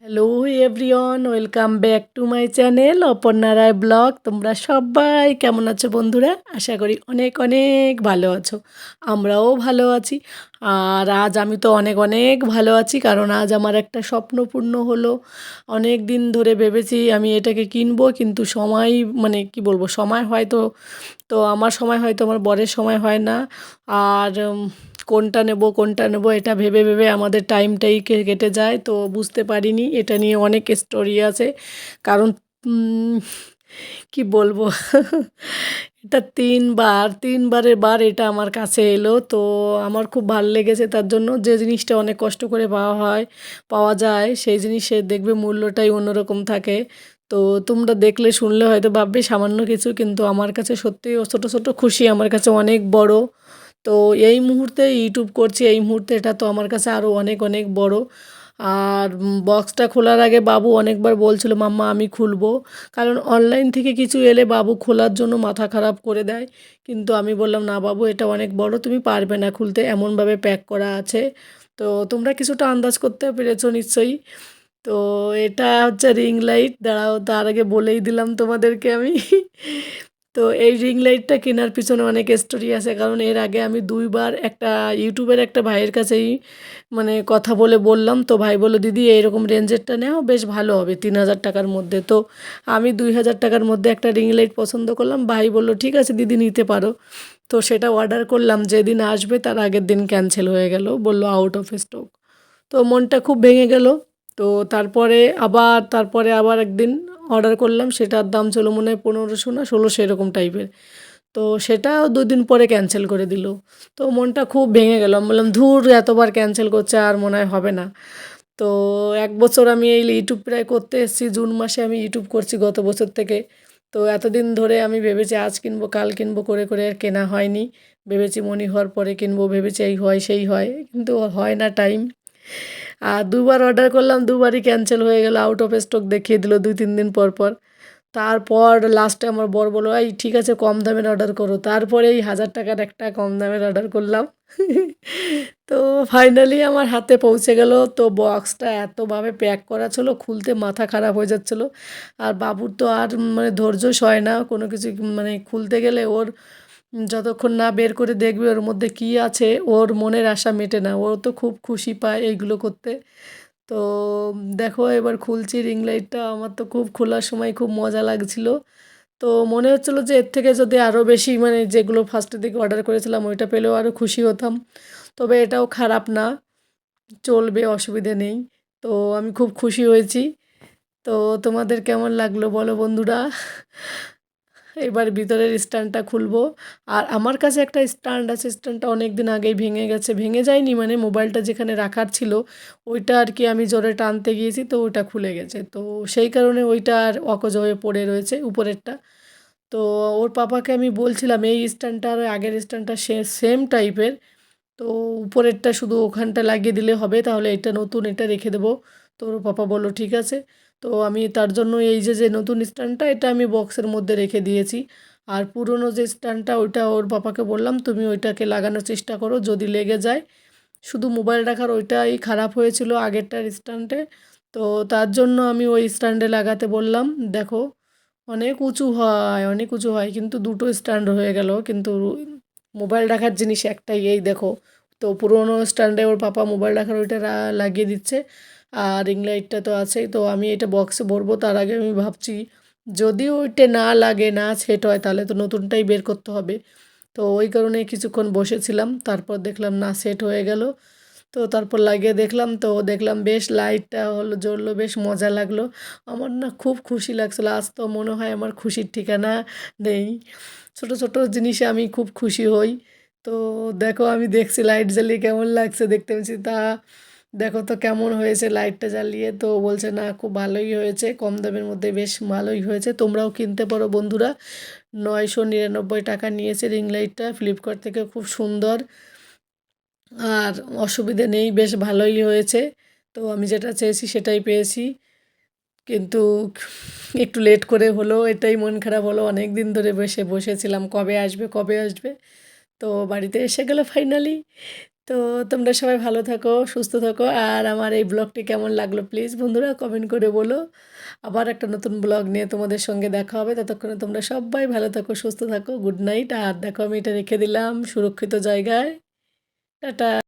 Hello everyone welcome back to my channel Aparna Roy blog তোমরা সবাই কেমন আছো বন্ধুরা আশা করি অনেক অনেক ভালো আছো আমরাও ভালো আছি আর আজ আমি তো অনেক অনেক ভালো আছি কারণ আজ আমার একটা স্বপ্ন পূর্ণ হলো অনেক দিন ধরে ভেবেছি আমি এটাকে কিনবো কিন্তু সময় মানে কি বলব সময় হয়তো তো আমার সময় হয়তো আমার বরের সময় হয় না আর কোনটা নেব কোনটা নেব, এটা ভেবে ভেবে আমাদের টাইমটাই কেটে যায়, তো বুঝতে পারিনি। এটা নিয়ে অনেক স্টোরি আছে। কারণ কি বলব? এটা তিনবার, তিনবারের বার এটা আমার কাছে এলো, তো আমার খুব ভালো লেগেছে তার জন্য। যে জিনিসটা অনেক কষ্ট করে পাওয়া হয়, পাওয়া যায়, সেই জিনিসের দেখবে মূল্যটাই অন্যরকম থাকে। তো তোমরা দেখলে, শুনলে হয়তো ভাববে সামান্য কিছু, কিন্তু আমার কাছে সত্যিই ছোটো ছোটো খুশি, আমার কাছে অনেক বড়। তো এই মুহূর্তে ইউটিউব করছি, এই মুহূর্তে এটা তো আমার কাছে আরও অনেক অনেক বড়। আর বক্সটা খোলার আগে বাবু অনেকবার বলছিল, মাম্মা, আমি খুলবো। কারণ অনলাইন থেকে কিছু এলে বাবু খোলার জন্য মাথা খারাপ করে দেয়। কিন্তু আমি বললাম, না বাবু, এটা অনেক বড়, তুমি পারবে না খুলতে। এমনভাবে প্যাক করা আছে। তো তোমরা কিছুটা আন্দাজ করতে পেরেছ নিশ্চয়ই। তো এটা হচ্ছে রিং লাইট দাঁড়াও, তার আগে বলেই দিলাম তোমাদেরকে আমি। তো এই রিং লাইটটা কেনার পিছনে অনেক স্টোরি আছে। কারণ এর আগে আমি দুইবার একটা ইউটিউবের একটা ভাইয়ের কাছেই মানে কথা বলে বললাম। তো ভাই বলল, দিদি, এইরকম রেঞ্জেরটা নেও, বেশ ভালো হবে, তিন হাজার টাকার মধ্যে। তো আমি দুই হাজার টাকার মধ্যে একটা রিং লাইট পছন্দ করলাম। ভাই বলল, ঠিক আছে দিদি, নিতে পারো। তো সেটা অর্ডার করলাম, যেদিন আসবে তার আগের দিন ক্যান্সেল হয়ে গেল, বলল আউট অফ স্টক তো মনটা খুব ভেঙে গেল। তো তারপরে আবার তারপরে আবার একদিন অর্ডার করলাম, সেটার দাম ছিল মনে হয় পনেরোশো না ষোলোশো এরকম টাইপের। তো সেটাও দুদিন পরে ক্যান্সেল করে দিল। তো মনটা খুব ভেঙে গেল। আমি বললাম, ধুর, এতবার ক্যান্সেল করছে, আর মনে হয় হবে না। তো এক বছর আমি এই ইউটিউব প্রায় করতে এসেছি, জুন মাসে আমি ইউটিউব করছি গত বছর থেকে। তো এতদিন ধরে আমি ভেবেছি, আজ কিনবো, কাল কিনবো, করে করে আর কেনা হয়নি। ভেবেছি মনি হওয়ার পরে কিনবো, ভেবেছি এই হয়, সেই হয়, কিন্তু হয় না টাইম আর দুবার অর্ডার করলাম, দুবারই ক্যান্সেল হয়ে গেল আউট অফ স্টক দেখিয়ে দিল দুই, তিন দিন পর পর। তারপর লাস্টে আমার বর বলল, এই, ঠিক আছে, কম দামের অর্ডার করো। তারপরে এই হাজার টাকার একটা কম দামের অর্ডার করলাম। তো ফাইনালি আমার হাতে পৌঁছে গেল। তো বক্সটা এতভাবে প্যাক করা ছিল, খুলতে মাথা খারাপ হয়ে যাচ্ছিল। আর বাবুর তো আর মানে ধৈর্য সয় না, কোনো কিছু মানে খুলতে গেলে ওর যতক্ষণ না বের করে দেখবে ওর মধ্যে কী আছে, ওর মনের আশা মেটে না। ও তো খুব খুশি পায় এইগুলো করতে। তো দেখো, এবার খুলছি রিং লাইটটা আমার তো খুব খোলার সময় খুব মজা লাগছিল। তো মনে হচ্ছিল যে এর থেকে যদি আরও বেশি মানে যেগুলো ফার্স্টের দিকে অর্ডার করেছিলাম, ওইটা পেলেও আরও খুশি হতাম। তবে এটাও খারাপ না। চলবে, অসুবিধে নেই। তো আমি খুব খুশি হয়েছি। তো তোমাদের কেমন লাগল বলো বন্ধুরা? এবার ভিতরের স্ট্যান্ডটা খুলবো। আর আমার কাছে একটা স্ট্যান্ড আছে, স্ট্যান্ডটা অনেক দিন আগেই ভেঙে গেছে। ভেঙে যায়নি মানে মোবাইলটা যেখানে রাখার ছিল, ওইটা আর কি আমি জোরে টানতে গিয়েছি তো ওইটা খুলে গেছে। তো সেই কারণে ওইটা আর অকজ হয়ে পড়ে রয়েছে উপরেরটা। তো ওর পাপাকে আমি বলছিলাম, এই স্ট্যান্ডটা আর আগের স্ট্যান্ডটা সে, সেম টাইপের। তো উপরেরটা শুধু ওখানটা লাগিয়ে দিলে হবে, তাহলে এটা নতুন এটা রেখে দেবো। তো ওর পাপা বলল, ঠিক আছে। তো আমি তার জন্য এই যে যে নতুন স্ট্যান্ডটা, এটা আমি বক্সের মধ্যে রেখে দিয়েছি। আর পুরনো যে স্ট্যান্ডটা, ওইটা ওর পাপাকে বললাম, তুমি ওইটাকে লাগানোর চেষ্টা করো, যদি লেগে যায়। শুধু মোবাইল রাখার ওইটাই খারাপ হয়েছিল আগেরটার স্ট্যান্ডে। তো তার জন্য আমি ওই স্ট্যান্ডে লাগাতে বললাম, দেখো, অনেক উঁচু হয়, অনেক উঁচু হয়, কিন্তু দুটো স্ট্যান্ড হয়ে গেল। কিন্তু মোবাইল রাখার জিনিস একটাই, এই দেখো। তো পুরোনো স্ট্যান্ডে ওর পাপা মোবাইল রাখার ওইটা লাগিয়ে দিচ্ছে। রিং লাইটটা তো আছেই, তো আমি এটা বক্সে ভরবো, তার আগে আমি ভাবছি যদি ওইটা না লাগে, না সেট হয়, তাহলে তো নতুনটাই বের করতে হবে। তো ওই কারণে কিছুক্ষণ বসেছিলাম, তারপর দেখলাম না সেট হয়ে গেল। তো তারপর লাগিয়ে দেখলাম, তো দেখলাম বেশ লাইটটা হলো, জ্বললো, বেশ মজা লাগল। আমার না খুব খুশি লাগছিল, আজ তো মনে হয় আমার খুশির ঠিকানা নেই। ছোটো ছোটো জিনিসে আমি খুব খুশি হই। তো দেখো, আমি দেখছি লাইট জ্বালিয়ে কেমন লাগছে দেখতে পেয়েছি তা দেখো তো কেমন হয়েছে লাইটটা জ্বালিয়ে। তো বলছে, না, খুব ভালোই হয়েছে, কম দামের মধ্যে বেশ ভালোই হয়েছে। তোমরাও কিনতে পারো বন্ধুরা। নয়শো নিরানব্বই টাকা নিয়েছে রিং লাইটটা, ফ্লিপকার্ট থেকে খুব সুন্দর। আর অসুবিধে নেই, বেশ ভালোই হয়েছে। তো আমি যেটা চেয়েছি সেটাই পেয়েছি। কিন্তু একটু লেট করে হলো এটাই মন খারাপ হলো। অনেক দিন ধরে বসে, বসেছিলাম, কবে আসবে কবে আসবে? তো বাড়িতে এসে গেলো ফাইনালি তো তোমরা সবাই ভালো থাকো, সুস্থ থাকো। আর আমার এই ব্লগটি কেমন লাগল প্লিজ বন্ধুরা কমেন্ট করে বলো। আবার একটা নতুন ব্লগ নিয়ে তোমাদের সঙ্গে দেখা হবে। ততক্ষণে তোমরা সবাই ভালো থাকো, সুস্থ থাকো, গুড নাইট। আর দেখো আমি এটা রেখে দিলাম সুরক্ষিত জায়গায়। টাটা।